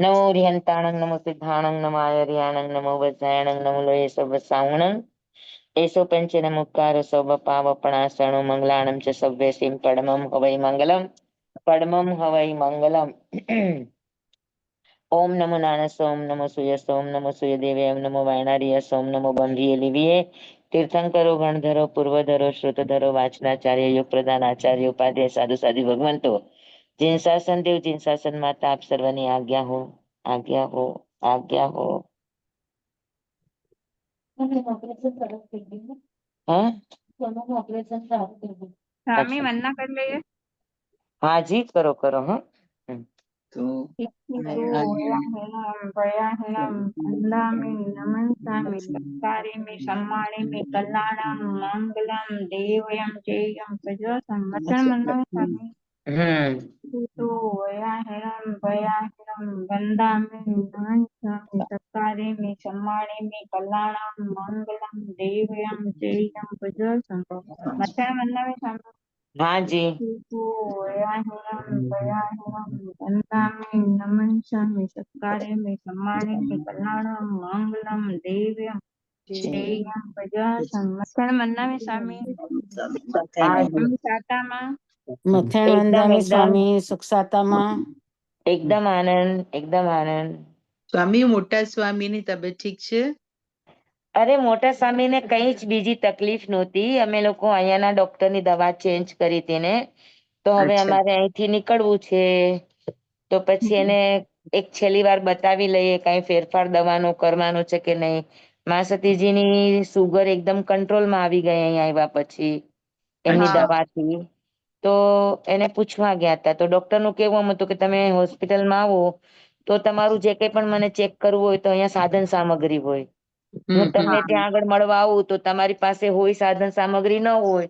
નમો રિહંતાણං નમો સિદ્ધાણං નમો આયર્યાણං નમો વજ્રાયણං નમો લોહે સર્વસાવણං એસો પંચેન મુક્કાર સૌ પાવપણાસણો મંગલાણમ ચ સવ્ય સિંહ પડમમ હવૈ મંગલમ પડમમ હવૈ મંગલમ ઓમ નમો નાણસ ઓમ નમો સૂર્ય સોમ નમો સૂર્ય દેવે એમ નમો વાયનારીય સોમ નમો બંધીએ લીવીએ તીર્થંકરો ગણધરો પૂર્વધરો શ્રુતધરો વાચનાચાર્ય યોગ પ્રધાન આચાર્ય ઉપાધ્યાય સાધુ સાધુ ભગવંતો જીન શાસન દેવ જીન શાસન માતા આપ સર્વની આજ્ઞા હો આજ્ઞા હો આજ્ઞા હો હા સ્વામી વંદના કરી લઈએ હા જી કરો કરો હા તો ભયાહિનમ વંદામિ નમંસામિ સત્કારિમિ સમ્માનિમિ કલ્યાણમ મંગલમ હમ. તો વયાહિનમ ભયાહિનમ વંદામિ નમંસામિ સત્કારિમિ સમ્માનિમિ કલ્યાણમ મંગલમ દેવયમ ચેયમ સજોસમ વચન મંગલ સ્વામી હા જી. ભયાહિનમ ભયાહિનમ વંદામિ નમંસામિ કલ્યાણમ મંગલમ દેવ્યમ શ્રેયમ પ્રજાસમ મથણ મંદામિ સ્વામી હા જી સ્વામી સાતામાં? મથેણ એકદમ, વંદામી એકદમ. સ્વામી સુખસાતામાં એકદમ આનંદ એકદમ આનંદ સ્વામી મોટા સ્વામીની તબિયત ઠીક છે અરે મોટા સ્વામીને કઈ જ બીજી તકલીફ નહોતી અમે લોકો અહીંયાના ડોક્ટરની દવા ચેન્જ કરી હતી ને તો હવે અમારે અહીંથી નીકળવું છે. તો પછી એને એક છેલ્લી વાર બતાવી લઈએ કઈ ફેરફાર દવાનો કરવાનો છે કે નહીં. મા સતીજીની સુગર એકદમ કંટ્રોલમાં આવી ગઈ અહીં આવ્યા પછી. એમની. દવાથી. તો એને પૂછવા ગયા હતા. તો ડોક્ટરનું કેવું એમ હતું કે તમે હોસ્પિટલમાં આવો તો તમારું જે કંઈ પણ મને ચેક કરવું હોય તો અહીંયા સાધન સામગ્રી હોય. હું તમને ત્યાં આગળ મળવા આવું તો તમારી પાસે હોય સાધન સામગ્રી ન હોય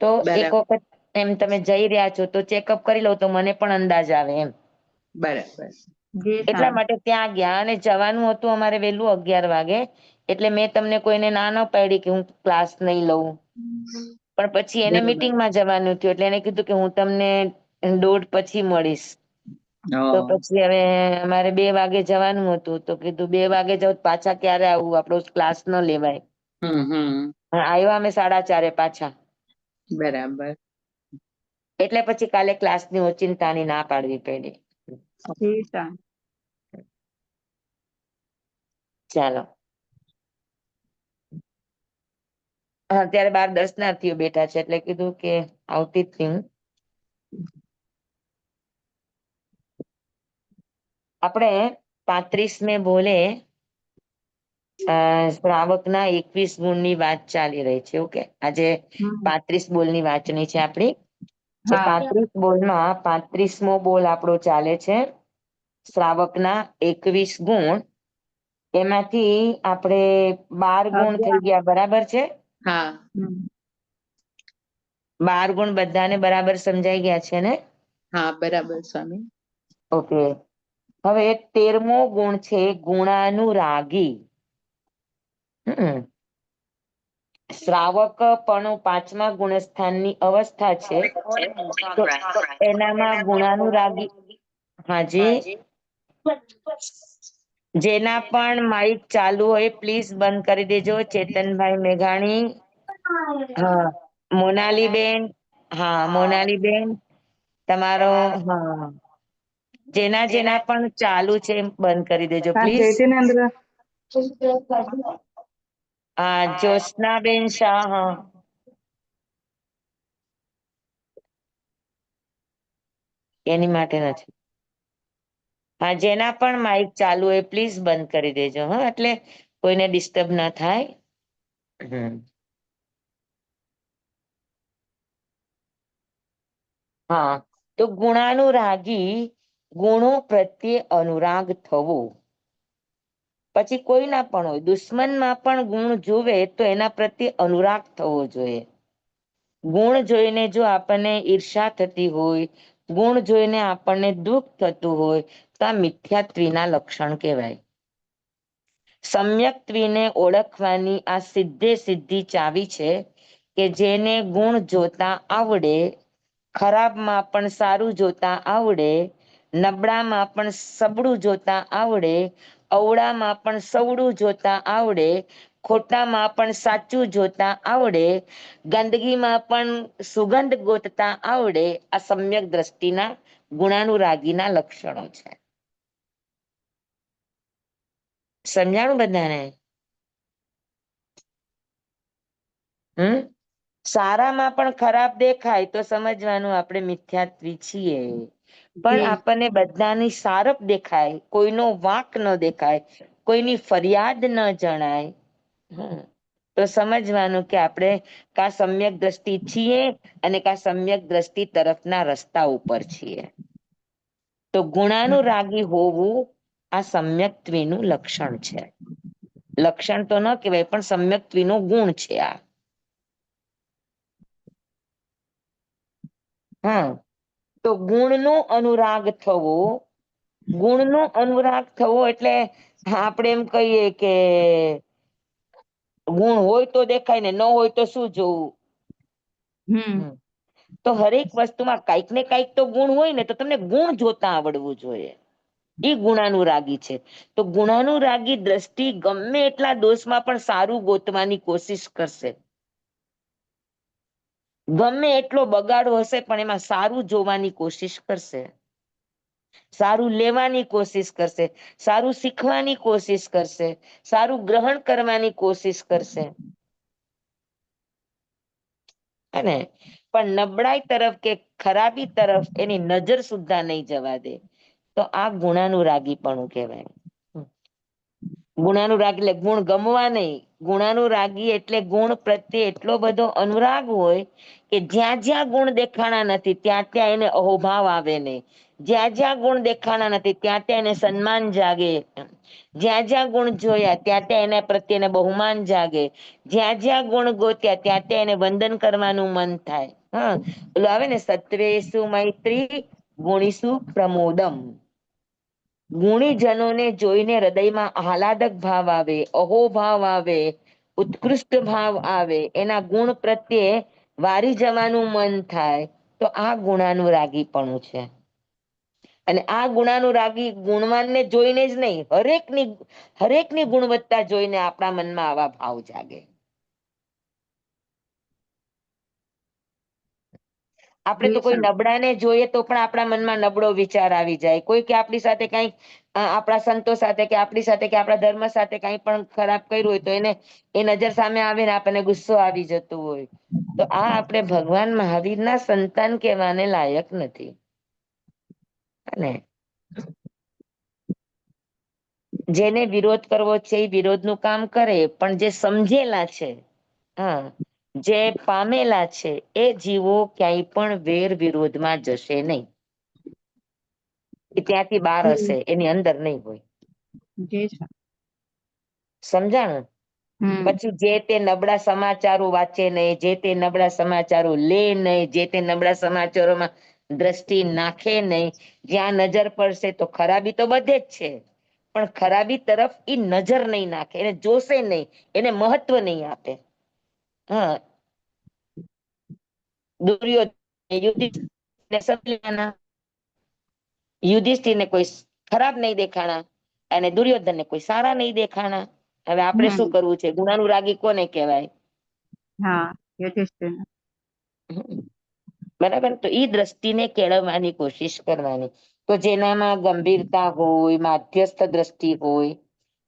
તો એક વખત એમ તમે જઈ રહ્યા છો તો ચેકઅપ કરી લો તો મને પણ અંદાજ આવે એમ. બરાબર. એટલા માટે ત્યાં ગયા અને જવાનું હતું અમારે વહેલું અગિયાર વાગે એટલે મેં તમને કોઈને ના ન પાડી કે હું ક્લાસ નહીં લઉં. પણ પછી એને. મીટિંગમાં જવાનું થયું એટલે એને કીધું કે હું તમને દોઢ પછી મળીશ. તો પછી હવે અમારે બે વાગે જવાનું હતું. તો કીધું બે વાગે જાવ પાછા ક્યારે આવું? આપણો ક્લાસ ન લેવાય. આવ્યા અમે સાડા ચારે પાછા. બરાબર. એટલે પછી કાલે ક્લાસ ક્લાસની ઓચિંતાની ના પાડવી પડી. ચાલો હા અત્યારે બાર દર્શનાર્થીઓ બેઠા છે એટલે કીધું કે આવતી જ હું આપણે પાંત્રીસ મે બોલે શ્રાવકના એકવીસ ગુણની વાત ચાલી રહી છે ઓકે? આજે પાંત્રીસ પાંત્રીસ બોલની વાંચણી છે આપણી. પાંત્રીસ બોલમાં પાંત્રીસમો બોલ આપણો ચાલે છે શ્રાવકના એકવીસ ગુણ. એમાંથી આપણે બાર ગુણ થઈ ગયા બરાબર છે? હા. બાર ગુણ બધાને બરાબર સમજાઈ ગયા છે ને? હા બરાબર સ્વામી. ઓકે. હવે તેરમો ગુણ છે ગુણાનુરાગી. શ્રાવક પણ પાંચમા ગુણસ્થાનની અવસ્થા છે. એનામાં ગુણાનુરાગી હાજી? જેના પણ માઇક ચાલુ હોય પ્લીઝ બંધ કરી દેજો. ચેતનભાઈ મેઘાણી હા. મોનાલીબેન હા મોનાલીબેન તમારો હા. જેના જેના પણ ચાલુ છે એમ બંધ કરી દેજો પ્લીઝ હા જ્યોત્સનાબેન શાહ હા. એની માટે નથી. હા જેના પણ માઇક ચાલુ હોય પ્લીઝ બંધ કરી દેજો હા એટલે કોઈને ડિસ્ટર્બ ના થાય. હા તો ગુણાનુરાગી ગુણો પ્રત્યે અનુરાગ થવો. પછી કોઈ ના પણ હોય દુશ્મનમાં પણ ગુણ જોવે તો એના પ્રત્યે અનુરાગ થવો જોઈએ. ગુણ જોઈને જો આપણને ઈર્ષા થતી હોય ગુણ જોઈને આપણને દુઃખ થતું હોય, તો મિથ્યાત્વીના લક્ષણ કહેવાય. સમ્યક્ત્વીને ઓળખવાની આ સિદ્ધે સિદ્ધિ ચાવી છે કે જેને ગુણ જોતા આવડે, ખરાબમાં પણ સારું જોતા આવડે, નબળામાં પણ સબળું જોતા આવડે, અવળામાં પણ સવડું જોતા આવડે ખોટામાં પણ સાચું જોતા આવડે ગંદકીમાં પણ સુગંધ ગોતતા આવડે આ સમ્યક દ્રષ્ટિના ગુણાનુરાગીના લક્ષણો છે. સમજાણું બધાને? હમ? સારામાં પણ ખરાબ દેખાય તો સમજવાનું આપણે મિથ્યાત્વી છીએ. પણ આપણને બધાની સારપ દેખાય કોઈનો વાંક ન દેખાય કોઈની ફરિયાદ ન જણાય. તો સમજવાનું કે આપણે કા સમ્યક દ્રષ્ટિ છીએ અને કા સમ્યક દ્રષ્ટિ તરફના રસ્તા ઉપર છીએ. તો ગુણાનુરાગી હોવું આ સમ્યક્ત્વીનું લક્ષણ છે. લક્ષણ તો ન કહેવાય, પણ સમ્યક્ત્વીનો ગુણ છે આ. હા તો ગુણનો અનુરાગ થવો, ગુણનો અનુરાગ થવો એટલે આપણે એમ કહીએ કે ગુણ હોય તો દેખાય ને ન હોય તો શું જોવું? હમ. તો હરેક વસ્તુમાં કંઈક ને કંઈક તો ગુણ હોય ને તો તમને ગુણ જોતા આવડવું જોઈએ. એ ગુણાનુરાગી છે. તો ગુણાનુરાગી દ્રષ્ટિ ગમે એટલા દોષમાં પણ સારું ગોતવાની કોશિશ કરશે. ગમે એટલો બગાડો હશે પણ એમાં સારું જોવાની કોશિશ કરશે. સારું લેવાની કોશિશ કરશે, સારું શીખવાની કોશિશ કરશે, સારું ગ્રહણ કરવાની કોશિશ કરશે. અને પણ નબળાઈ તરફ કે ખરાબી તરફ એની નજર સુદ્ધા નહીં જવા દે. તો આ ગુણાનુરાગીપણું કહેવાય. ગુણાનુરાગ એટલે ગુણ ગમવા નહીં. ગુણાનુરાગી એટલે ગુણ પ્રત્યે એટલો બધો અનુરાગ હોય કે જ્યાં જ્યાં ગુણ દેખાણા નથી, ત્યાં ત્યાં એને અહોભાવ આવે નહીં. જ્યાં જ્યાં ગુણ દેખાણા નથી, ત્યાં ત્યાં એને સન્માન જાગે. જ્યાં જ્યાં ગુણ જોયા, ત્યાં ત્યાં એના પ્રત્યે એને બહુમાન જાગે. જ્યાં જ્યાં ગુણ ગોત્યા, ત્યાં ત્યાં એને વંદન કરવાનું મન થાય. હા, ઓલું આવે ને સત્વેશુ મૈત્રી ગુણીસુ પ્રમોદમ. ગુણીજનોને જોઈને હૃદયમાં આહલાદક ભાવ આવે અહોભાવ આવે, ઉત્કૃષ્ટ ભાવ આવે, એના ગુણ પ્રત્યે વારી જવાનું મન થાય, તો આ ગુણાનુરાગીપણું છે. અને આ ગુણાનુરાગી ગુણવાનને જોઈને જ નહીં, હરેકની હરેકની ગુણવત્તા જોઈને આપણા મનમાં આવા ભાવ જાગે. આપણે તો કોઈ નબળાને જોઈએ તો પણ આપણા મનમાં નબળો વિચાર આવી જાય. કોઈ કે આપણી સાથે કઈ આપણા સંતો સાથે કે આપણી સાથે કે આપણા ધર્મ સાથે કઈ પણ ખરાબ કર્યું હોય તો એને એ નજર સામે આવે ને આપણને ગુસ્સો આવી જતો હોય. તો આ આપણે ભગવાન મહાવીરના સંતાન કહેવાને લાયક નથી. અને જેને વિરોધ કરવો છે એ વિરોધનું કામ કરે પણ જે સમજેલા છે હા જે પામેલા છે એ જીવો ક્યાંય પણ વેર વિરોધમાં જશે નહીં. એ ત્યાંથી બહાર હશે એની અંદર નહીં હોય. સમજાણું? પછી જે તે નબળા સમાચારો વાંચે નહીં જે તે નબળા સમાચારો લે નહીં જે તે નબળા સમાચારોમાં દ્રષ્ટિ નાખે નહીં જ્યાં નજર પડશે તો ખરાબી તો બધે જ છે. પણ ખરાબી તરફ એ નજર નહીં નાખે એને જોશે નહીં એને મહત્વ નહીં આપે. હા. દુર્યોધન યુધિષ્ઠિરને કોઈ ખરાબ નહીં દેખાણા અને દુર્યોધનને કોઈ સારા નહીં દેખાણા. હવે આપણે શું કરવું છે? ગુણાનુરાગી કોને કહેવાય? હા યુધિષ્ઠિર. બરાબર? તો ઈ દ્રષ્ટિને કેળવવાની કોશિશ કરવાની. તો જેનામાં ગંભીરતા હોય માધ્યસ્થ દ્રષ્ટિ હોય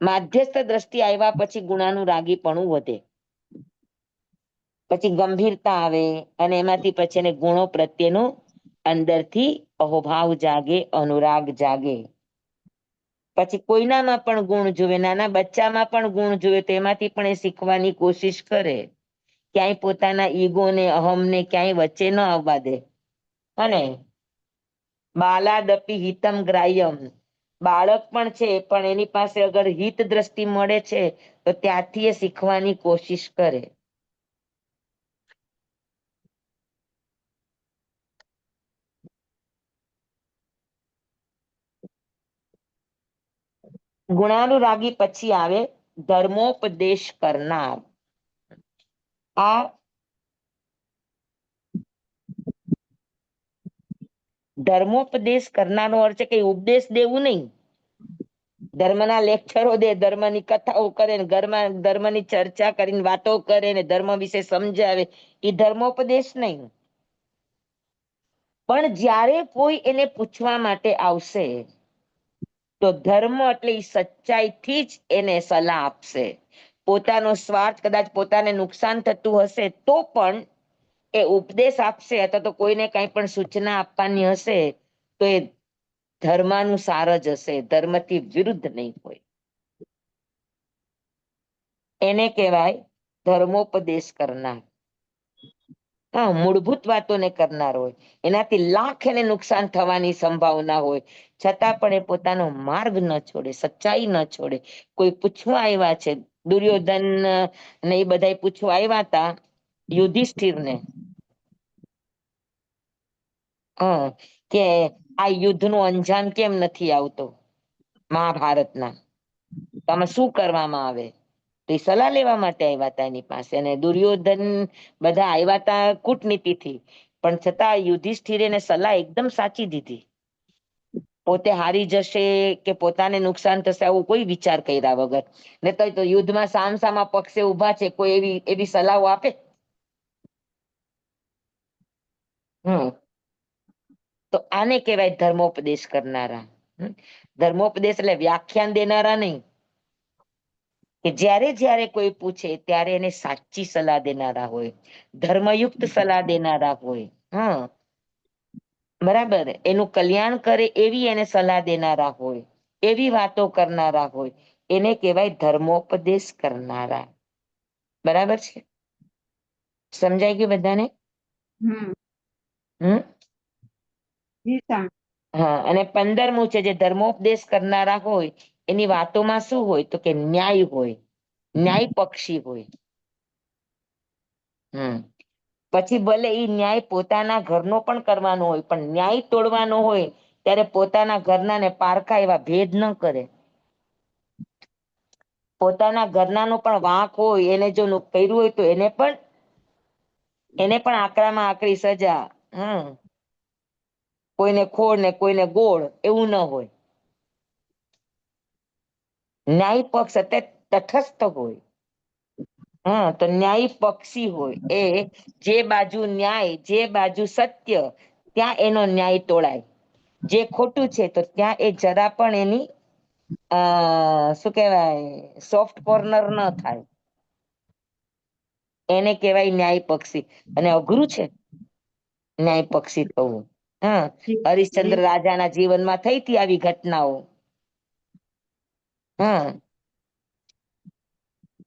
માધ્યસ્થ દ્રષ્ટિ આવ્યા પછી ગુણાનુરાગીપણું વધે. પછી ગંભીરતા આવે અને એમાંથી પછી એને ગુણો પ્રત્યેનો અંદરથી અહોભાવ જાગે, અનુરાગ જાગે. પછી કોઈનામાં પણ ગુણ જોવે નાના બચ્ચામાં પણ ગુણ જોવે તો એમાંથી પણ એ શીખવાની કોશિશ કરે. ક્યાંય પોતાના ઈગોને અહમને ક્યાંય વચ્ચે ન આવવા દે. અને બાલાદપી હિતમ ગ્રાહ્યમ. બાળક પણ છે, પણ એની પાસે અગર હિત દ્રષ્ટિ મળે છે, તો ત્યાંથી એ શીખવાની કોશિશ કરે. ગુણાનુરાગી પછી આવે ધર્મોપદેશ કરનાર. આ ધર્મોપદેશ કરનારનો અર્થ છે કે ઉપદેશ દેવું નહીં. ધર્મના લેક્ચરો દે, ધર્મની કથાઓ કરે ને ઘરમાં ધર્મની ચર્ચા કરીને વાતો કરે ને ધર્મ વિશે સમજાવે, એ ધર્મોપદેશ નહીં. પણ જ્યારે કોઈ એને પૂછવા માટે આવશે તો ધર્મ એટલે સચ્ચાઈથી જ એને સલાહ આપશે. પોતાનો સ્વાર્થ કદાચ પોતાને નુકસાન થતું હશે તો પણ એ ઉપદેશ આપશે અથવા તો કોઈને કંઈ પણ સૂચના આપવાની હશે તો એ ધર્માનુસાર જ હશે, ધર્મથી વિરુદ્ધ નહીં હોય. એને કહેવાય ધર્મોપદેશ કરનાર. મૂળભૂત વાતોને કરનાર હોય. એનાથી લાખ એને નુકસાન થવાની સંભાવના હોય. છતાં પણ એ પોતાનો માર્ગ ન છોડે, સચ્ચાઈ ન છોડે. કોઈ પૂછવા આવ્યા છે, દુર્યોધન ને એ બધા પૂછવા આવ્યા હતા, યુધિષ્ઠિરને. કે આ યુદ્ધનું અંજામ કેમ નથી આવતો? મહાભારતના. તમે શું કરવામાં આવે? તો એ સલાહ લેવા માટે આવ્યા હતા એની પાસે અને દુર્યોધન બધા આવ્યા હતા કૂટનીતિથી. પણ છતાં યુધિષ્ઠિરે સલાહ એકદમ સાચી દીધી. પોતે હારી જશે કે પોતાને નુકસાન થશે આવું કોઈ વિચાર કર્યા વગર. ને તો યુદ્ધમાં સામસામા પક્ષે ઊભા છે, કોઈ એવી એવી સલાહો આપે? હમ. તો આને કહેવાય ધર્મોપદેશ કરનારા. ધર્મોપદેશ એટલે વ્યાખ્યાન દેનારા નહીં. કે જ્યારે જ્યારે કોઈ પૂછે ત્યારે એને સાચી સલાહ દેનારા હોય ધર્મયુક્ત સલાહ દેનારા હોય. હા. બરાબર. એનું કલ્યાણ કરે એવી એને સલાહ દેનારા હોય એવી વાતો કરનારા હોય. એને કહેવાય ધર્મોપદેશ કરનારા. બરાબર છે? સમજાય ગયું બધાને? હમ. હા અને પંદરમું છે જે ધર્મોપદેશ કરનારા હોય એની વાતોમાં શું હોય તો કે ન્યાય હોય, ન્યાય પક્ષી હોય. હમ. પછી ભલે એ ન્યાય પોતાના ઘરનો પણ કરવાનો હોય, પણ ન્યાય તોડવાનો હોય, ત્યારે પોતાના ઘરના ને પારખા એવા ભેદ ન કરે. પોતાના ઘરનાનો પણ વાંક હોય, એને જો કર્યું હોય તો એને પણ એને પણ આકરામાં આકરી સજા. હમ. કોઈને ખોળ ને કોઈને ગોળ, એવું ન હોય. ન્યાય પક્ષ એટલે તટસ્થ હોય. હા, તો ન્યાય પક્ષી હોય. એ જે બાજુ ન્યાય, જે બાજુ સત્ય, ત્યાં એનો ન્યાય તોળાય જે ખોટું છે, તો ત્યાં એ જરા પણ એની શું કહેવાય સોફ્ટ કોર્નર ન થાય. એને કહેવાય ન્યાય પક્ષી. અને અઘરું છે, ન્યાય પક્ષી થવું હા, હરિશ્ચંદ્ર. રાજાના જીવનમાં થઈ હતી આવી ઘટનાઓ. હમ.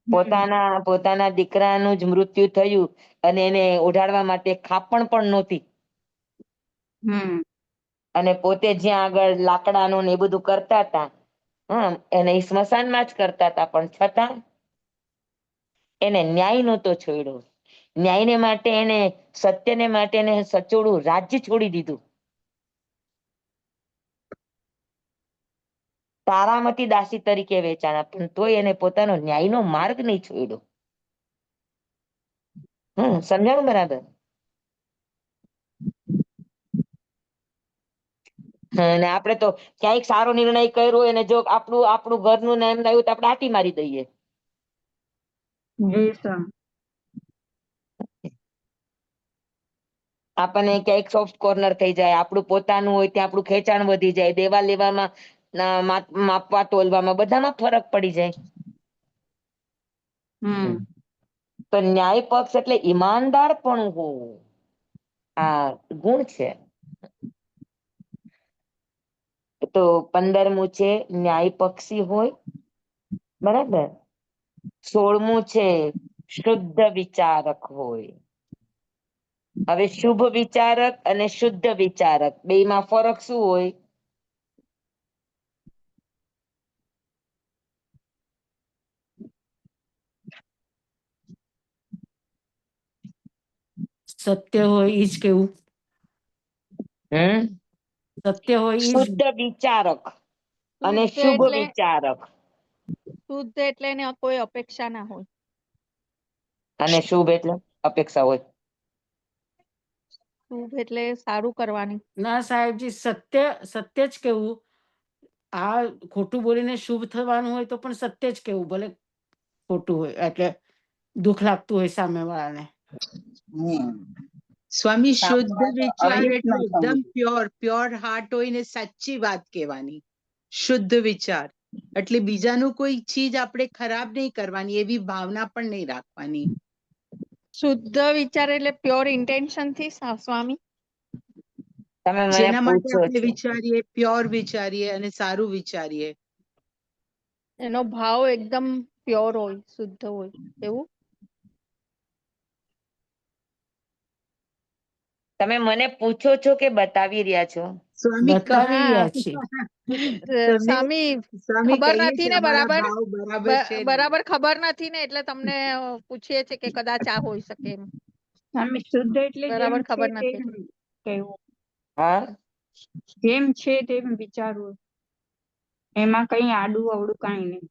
પોતાના પોતાના દીકરાનું જ મૃત્યુ થયું અને એને ઓઢાડવા માટે ખાપણ પણ નહોતી. હમ. અને પોતે જ્યાં આગળ લાકડાનું ને એ બધું કરતા હતા હમ એને સ્મશાનમાં જ કરતા હતા પણ છતાં એને ન્યાય નહોતો છોડ્યો. ન્યાયને માટે એને સત્યને માટે એને સચોડું રાજ્ય છોડી દીધું. તારામતી દાસી તરીકે વેચાણા પણ તોય એને પોતાનો ન્યાયનો માર્ગ નહીં છોડ્યો. હમ સમજાણું બરાબર? અને આપણે તો ક્યાંક સારો નિર્ણય કર્યો અને જો આપણું આપણું ઘરનું ને એમ તો આપણે આટી મારી દઈએ. આપણને ક્યાંક સોફ્ટ કોર્નર થઈ જાય આપણું પોતાનું હોય ત્યાં આપણું ખેંચાણ વધી જાય દેવા લેવામાં માપવા તોલવામાં બધામાં ફરક પડી જાય. તો ન્યાય પક્ષ એટલે ઈમાનદાર પણ હોવું આ ગુણ છે. તો પંદરમું છે ન્યાય પક્ષી હોય. બરાબર? સોળમું છે શુદ્ધ વિચારક હોય. હવે શુભ વિચારક અને શુદ્ધ વિચારક બેમાં ફરક શું હોય? સત્ય હોય એ જ કેવું? હમ? સત્ય હોય ઈ જ? શુદ્ધ વિચારક અને શુદ્ધ શુભ એટલે વિચારક. શુદ્ધ એટલે એને કોઈ અપેક્ષા ના હોય. અને શુભ એટલે અપેક્ષા હોય. શુભ એટલે સારું કરવાની. ના સાહેબજી સત્ય સત્ય જ કેવું? આ ખોટું બોલીને શુભ થવાનું હોય તો પણ સત્ય જ કેવું? ભલે ખોટું હોય એટલે દુઃખ લાગતું હોય સામેવાળાને. સ્વામી શુદ્ધ વિચાર એટલે એકદમ પ્યોર પ્યોર હાર્ટ હોય ને સાચી વાત કહેવાની. શુદ્ધ વિચાર. એટલે બીજાનું કોઈ ચીજ આપણે ખરાબ નહીં કરવાની એવી ભાવના પણ નહીં રાખવાની. શુદ્ધ વિચાર એટલે પ્યોર ઇન્ટેન્શનથી સ્વામી? જેના માટે આપણે વિચારીએ પ્યોર વિચારીએ અને સારું વિચારીએ. એનો ભાવ એકદમ પ્યોર હોય શુદ્ધ હોય એવું? તમે મને પૂછો છો કે બતાવી રહ્યા છો? સ્વામી બતાવી રહ્યા છે. સ્વામી ખબર નથી ને બરાબર? બરાબર ખબર નથી ને એટલે તમને પૂછીએ છે કે કદાચ આ હોઈ શકે એમ. સ્વામી શુદ્ધ એટલે બરાબર જેમ ખબર છે નથી. તેમ હા? જેમ છે તેમ વિચારવું. એમાં કઈ આડું અવડું કઈ નહીં.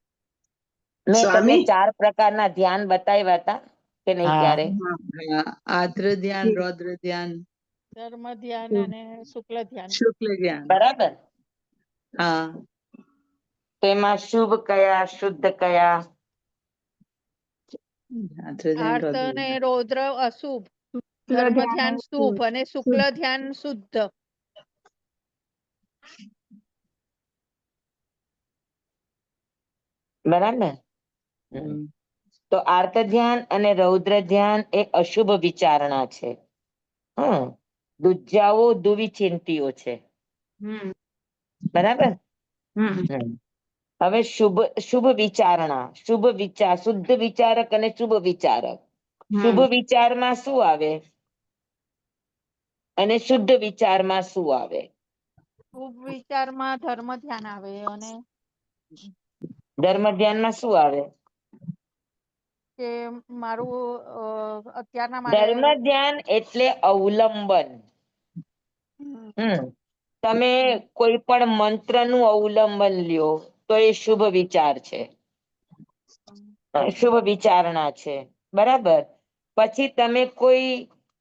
મેં તમને ચાર પ્રકારના ધ્યાન બતાવ્યા હતા કે નહીં ક્યારે? આદ્ર ધ્યાન રૌદ્ર ધ્યાન. ધર્મ ધ્યાન અને શુક્લ ધ્યાન શુક્લ ધ્યાન બરાબર. હા. તો એમાં શુભ કયા શુદ્ધ કયા? આર્ત રૌદ્ર અને ધ્યાન. રૌદ્ર અશુભ. ધર્મ ધ્યાન શુભ અને શુક્લ ધ્યાન શુદ્ધ. બરાબર. હમ. તો આર્ત ધ્યાન અને રૌદ્ર ધ્યાન એ અશુભ વિચારણા છે. હમ. દુર્જાઓ દુવિચિંતીઓ છે. બરાબર. હવે શુભ શુભ વિચારણા શુભ વિચાર શુદ્ધ વિચારક અને શુભ વિચારક. શુભ વિચારમાં શું આવે? અને શુદ્ધ વિચારમાં શું આવે? શુભ વિચારમાં ધર્મ ધ્યાન આવે અને ધર્મ ધ્યાનમાં શું આવે? કે મારું અત્યારના ધર્મ ધ્યાન એટલે અવલંબન. તમે કોઈ પણ મંત્રનું અવલંબન લ્યો તો એ શુભ વિચાર છે. શુભ વિચારણા છે. બરાબર? પછી તમે કોઈ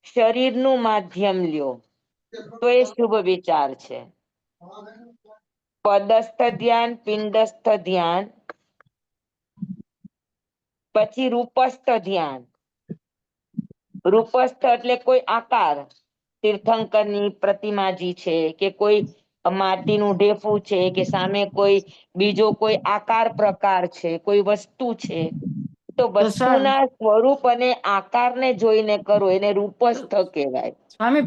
શરીરનું માધ્યમ લ્યો તો એ શુભ વિચાર છે. પદસ્થ ધ્યાન પિંડસ્થ ધ્યાન પછી રૂપસ્થ ધ્યાન. રૂપસ્થ એટલે કોઈ આકાર. તીર્થંકરની પ્રતિમાજી છે કે કોઈ માટીનું ઢેફું છે કે સામે કોઈ બીજો કોઈ આકાર પ્રકાર છે કોઈ વસ્તુ છે તો તો વસ્તુના સ્વરૂપ અને આકારને જોઈને કરો એને રૂપસ્થ કહેવાય. સ્વામી